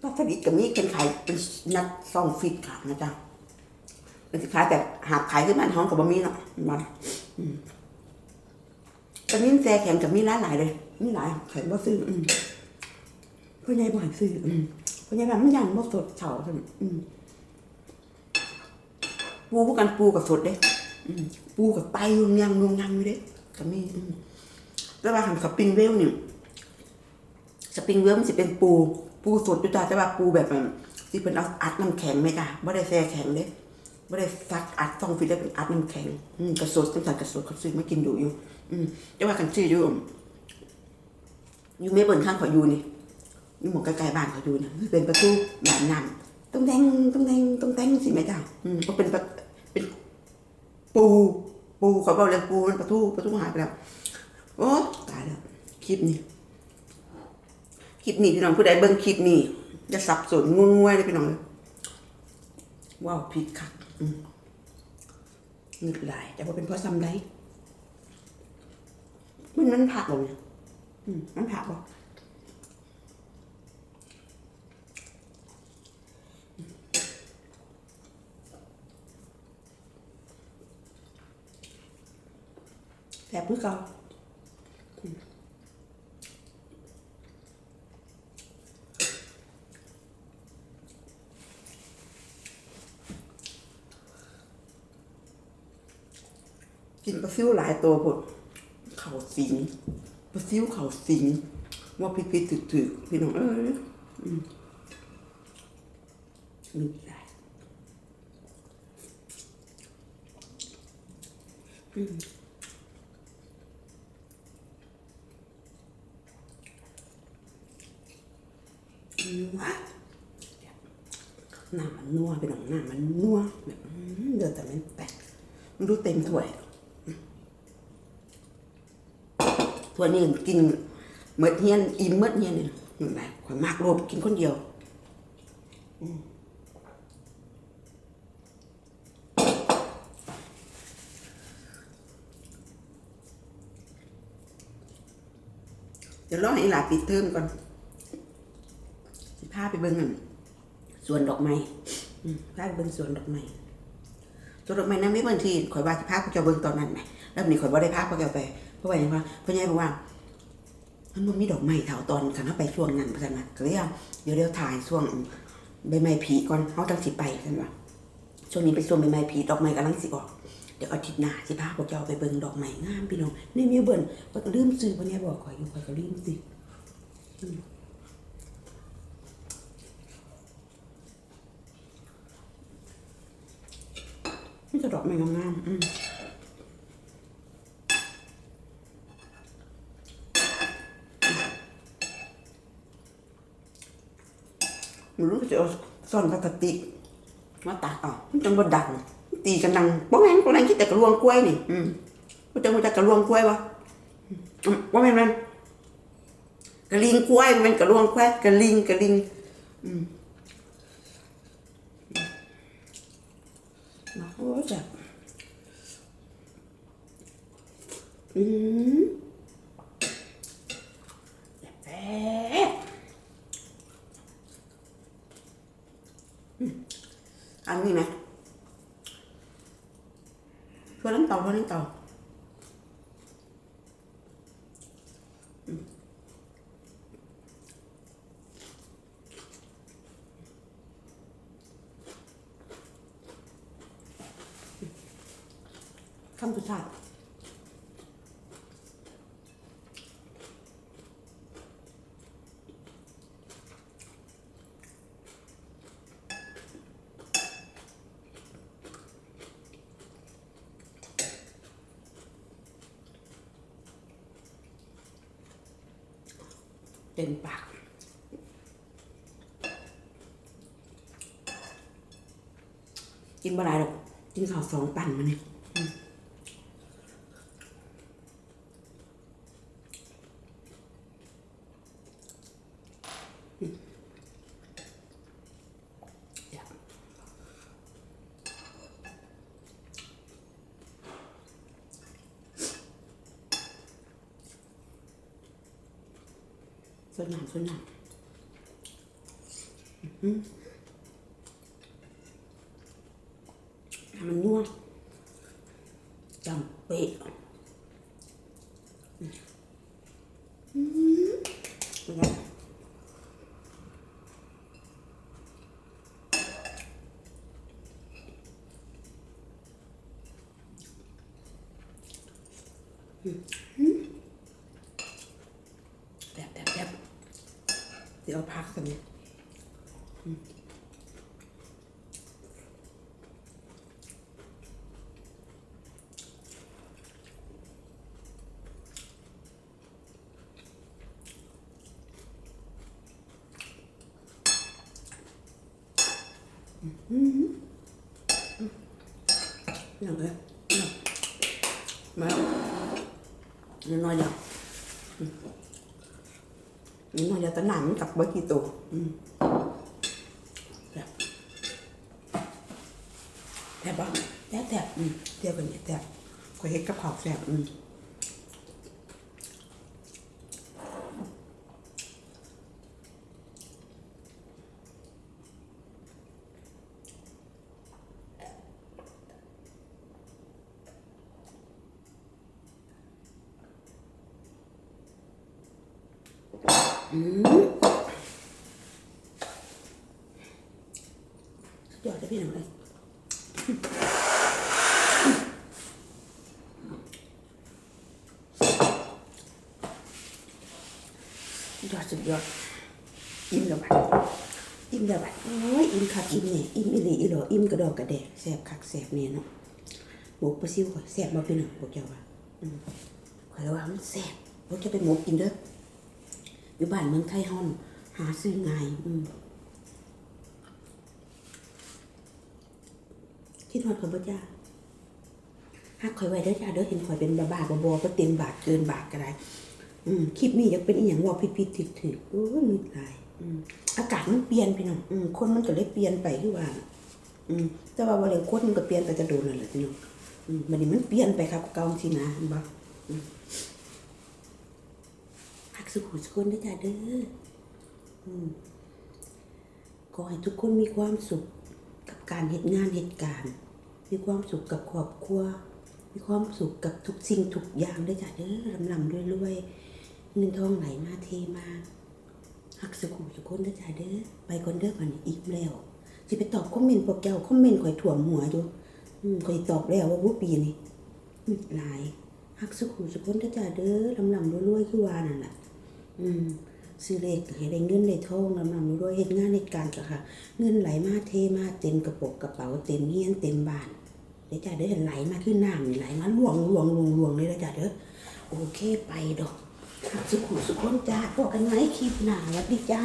ปลาสลิดกับมีเป็นขายเป็นนัดซองฟิตค่ะนะจ๊ะเป็นสินค้าแบบหาขายขึ้นมาในห้องกับบะหมี่เนาะมาอืมตอนนี้แซ่แข็งกับมีร้านหลายเลยมีหลายแข็งบ่ซื้ออืมพ่อใหญ่บ่ซื้ออืมพ่อใหญ่แบบมันยันบ่สดเฉาอืมปูพวกกันปูกับสดเด้อปูกับไตยุงยังยุงยังอยู่เด้ก็มีอืมแล้วว่าหันสปริงเวลนี่สปริงเวลมันสิเป็นปู ปูสดอยู่จ้าแต่ว่าปูแบบที่เป็นเอาอัดน้ำแข็งไหมจ้ะไม่ได้แช่แข็งเลยไม่ได้ซักอัดต้องฟิตได้เป็นอัดน้ำแข็งอืมกระสดตั้งแต่กระสดเขาซื้อมากินดูอยู่ อืมแต่ว่ากันซื้ออยู่อยู่ไม่เบิ่นข้างขาอยู่นี่นี่หมองใกลๆบ้านขาอยู่นะเป็นประตูด่านน้ำต้องแทงต้องแทงต้องแทงสิแม่จ้าอืมก็เป็นประเป็นปูปูเขาบอกเลยปูมันประตูประตูหายไปแล้วโอ้ตายแล้วคลิปนี้ ลิปนี้พี่น้องผู้ใดเบิ่งคลิปนี้จะสับสนงุนงวยเลยพี่น้องว้าวผิดค่ะอืมเงึดหลาย แต่ว่าเป็นเพราะซ้ำได้มันมันผักบ่เนี่ยอืมมันผักบ่แสบเพื่อเก่า กินปลาซิวหลายตัวพดเข่าสิงปลาซิวเข่าสิง ว่าพิพิดถึกๆพี่น้องเอ้ยอืมมีหลายอืมนัวหน้ามันนัวพี่น้องหน้ามันนัวแบบอืมเดือดแต่มันแตกมันดูเต็มถ้วยถ้ วนี่กินเมดเฮียนอิ่มเมดเฮียนนี่เหมือนไรข่อยมากโลภกินคนเดียวเดี๋ยวรอให้หลาปิดเทอมก่อนสิพาไปเบิ่งสวนดอกไม้พาไปเบิ่งสวนดอกไม้ตัวดอกไม้นั้นไม่บางทีข่อยว่าสิพาพวกเจ้าเบิ่งตอนนั้นไหมแล้วนี่ข่อยบ่ได้พาพวกเจ้าไป เพราะว่าอย่างว่าพ่อใหญ่บอกว่า มันบ่มีดอกไม้เท่าตอนคันเฮาไปช่วงนั้นเพราะฉะนั้นก็เลยเอาเดี๋ยวเดี๋ยวถ่ายช่วงใบไม้ผลิก่อนเฮาจังสิไปซั่นว่าช่วงนี้เป็นช่วงใบไม้ผลิดอกไม้กำลังสิออกเดี๋ยวอาทิตย์หน้าสิพาพวกเจ้าไปเบิ่งดอกไม้งามพี่น้องในมิวเบิร์นข่อยก็ลืมซื้อพ่อใหญ่บอกข่อยอยู่ข่อยก็ลืมซื้อนี่จะดอกไม้งามๆอืม มันรู้จะเอาซ่อนพลาสติก มาตัดออกมันจังบ่ดังตีกันดังป้องแรงป้องแรงคิดแต่กระลวงกล้วยนี่ อืมมันจังบ่จะกระลวงกล้วยวะว่าแม่นมันกระลิงกล้วยมันกระลวงกล้วยกระลิงกระลิง อืมโอ้จ้ะอืมแซ่บ นี่ไหมชวน้ำต่อชวนน้ำต่อคำสุดท้าย มปาก กินบ่ได้หรอกกินข้าวสองปั่นมาเนี่ยอืมอืมอยาก ส่วนหนังส่วนหนังอืมให้มันนัวจำเป๊ะอืมเป็นไงแบบแบบแบบเดี๋ยวพักกันนี่ยอย่างเลยมาแล้วน้อยๆเดียวอื มน้อยๆเดียวตะหนังกับไว้กี่ตัวแทบแทบบ้างแทบแทบเดียวกันเนี่ยแทบก๋วยเฮ็ดกับข้าแทบอืม ยอดเลยพี่หน้องเลยสุดยอดสุดยอดอิ่มแล้วบัดอิ่มแล้วบัดโอ้ยอิ่มคักอิ่มเนี่ยอิ่มอีหลีอีหลออิ่มกระดอกกระแดกแซ่บคักแซ่บเนี่ยเนาะหมกปลาซิวข่อยแซ่บบ่พี่หน้องพวกเจ้าว่าอืมข่อยว่ามันแซ่บพวกเจ้าไปหมกกินเด้อ อยู่บ้านเมืองไทยฮ้อน หาซื้อง่ายอืมคิดฮอดข่อยบ่จ้าหักข่อยไว้เด้อจ้าเด้อเห็นข่อยเป็นบ้าๆบอๆก็เต็มบาทเกินบาทก็ได้อืมคลิปนี้อยากเป็นอีหยังว่าผิดๆถึกๆโอ้ยมีหลายอืมอากาศมันเปลี่ยนพี่น้องอืมคนมันก็เลยเปลี่ยนไปคือว่า อืมแต่ว่าบ่เรื่องคนมันก็เปลี่ยนไปจะโดนนั่นแหละพี่น้องอืมบัดนี้มันเปลี่ยนไปครับเก่าสินะบ่อืมฮัก สุขุสุคนเด้จ้าเด้ออืมขอให้ทุกคนมีความสุขกับการเฮ็ดงานเหตุการณ์ มีความสุขกับครอบครัว มีความสุขกับทุกสิ่งทุกอย่างเด้จ้าเด้อลำๆรวยๆเงินทองไหลมาเทมาหักสุขุสุขคนเด้จ้าเด้อไปก่อนเด้อก่อนอีกแล้วสิไปตอบคอมเมนต์พวกเจ้าคอมเมนต์ข่อยถ่วมหัวอยู่อืมข่อยตอบแล้วว่าวุปีนี่หลายหักสุขุสุขคนเด้จ้าเด้อลำลำรวยๆคือวานั่นแหละ อืมซื้อเลขให้ได้เงินได้ทองลำลำรวยเห็นงานเหตุการณ์ก็ค่ะ เงินไหลมาเทมาเต็มกระปกกระเป๋าเต็มเฮียนเต็มบ้านเด้อจ้าเด้อไหลมาขึ้นน้ำไหลมาล่วงล่วงล่วงล่วงเลยเด้จ้าเด้อโอเคไปดอกสุขุสุขคนจ้าพวกกันไหมคลิปหนาวัดดีจ้า